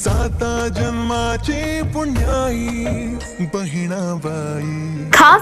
साता जन्माची पुण्याई बहिणाबाई. खास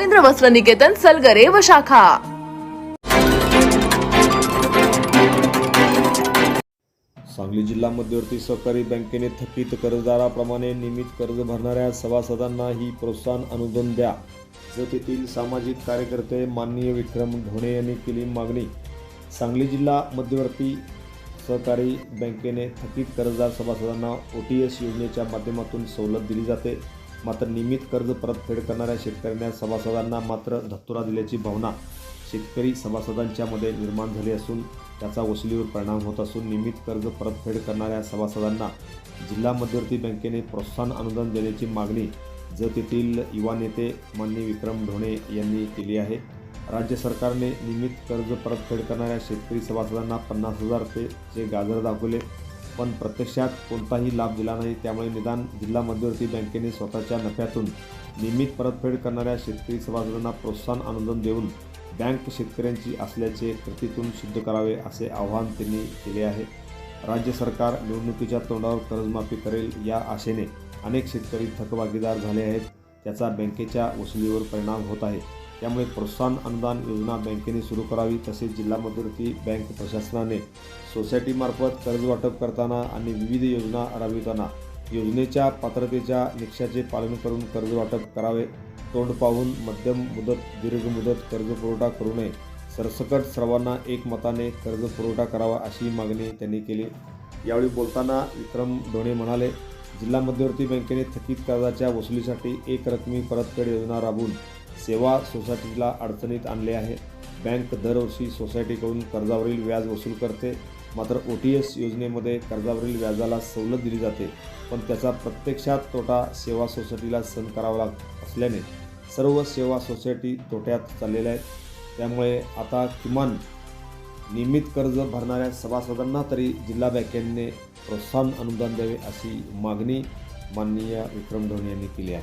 रवींद्र वस्त्र निकेतन सलगरे व शाखा. सांगली जिल्हा मध्यवर्ती सहकारी बँकेने थकीत कर्जदाराप्रमाणे नियमित कर्ज भरणाऱ्या सभासदांना ही प्रोत्साहन अनुदान द्या. जर तेथील सामाजिक कार्यकर्ते माननीय विक्रम ढोणे यांनी केली मागणी. सांगली जिल्हा मध्यवर्ती सहकारी बँकेने थकीत कर्जदार सभासदांना ओ टी एस योजनेच्या माध्यमातून सवलत दिली जाते. मात्र नियमित कर्ज परतफेड करणाऱ्या शेतकऱ्यांना सभासदांना मात्र धत्तुरा दिल्याची भावना शेतकरी सभासदांच्या मध्ये निर्माण झाली असून त्याचा वसुलीवर परिणाम होत असून नियमित कर्ज परतफेड करणाऱ्या सभासदांना जिल्हा मध्यवर्ती बँकेने प्रोत्साहन अनुदान देण्याची मागणी ज तेथील युवा नेते मान्य विक्रम ढोणे यांनी केली आहे. राज्य सरकारने नियमित कर्ज परतफेड करणाऱ्या शेतकरी सभासदांना पन्नास हजार रुपयेचे गाजर दाखवले. पण प्रत्यक्षात कोणताही लाभ दिला नाही. त्यामुळे निदान जिल्हा मध्यवर्ती बँकेने स्वतःच्या नफ्यातून नियमित परतफेड करणाऱ्या शेतकरी सभागृहांना प्रोत्साहन अनुदान देऊन बँक शेतकऱ्यांची असल्याचे कृतीतून सिद्ध करावे असे आवाहन त्यांनी केले आहे. राज्य सरकार निवडणुकीच्या तोंडावर कर्जमाफी करेल या आशेने अनेक शेतकरी थकबागीदार झाले आहेत. त्याचा बँकेच्या वसुलीवर परिणाम होत आहे. त्यामुळे प्रोत्साहन अनुदान योजना बँकेने सुरू करावी तसेच जिल्हा मध्यवर्ती बँक प्रशासनाने सोसायटीमार्फत कर्ज वाटप करताना आणि विविध योजना राबविताना योजनेच्या पात्रतेच्या निकषाचे पालन करून कर्ज वाटप करावे. तोंड पाहून मध्यम मुदत दीर्घ मुदत कर्ज पुरवठा करू नये. सरसकट सर्वांना एकमताने कर्ज पुरवठा करावा अशी मागणी त्यांनी केली. यावेळी बोलताना विक्रम ढोणे म्हणाले जिल्हा मध्यवर्ती बँकेने थकीत कर्जाच्या वसुलीसाठी एक रकमी परतफेड योजना राबवून सेवा सोसायटीला अडचणीत आणले आहे. बँक दरवर्षी सोसायटीकडून कर्जावरील व्याज वसूल करते. मात्र ओ टी एस योजनेमध्ये कर्जावरील व्याजाला सवलत दिली जाते. पण त्याचा प्रत्यक्षात तोटा सेवा सोसायटीला सहन करावा लागत असल्याने सर्व सेवा सोसायटी तोट्यात चाललेल्या आहेत. त्यामुळे आता किमान नियमित कर्ज भरणाऱ्या सभासदांना तरी जिल्हा बँकेने प्रोत्साहन अनुदान द्यावे अशी मागणी माननीय विक्रम ढोणे यांनी केली आहे.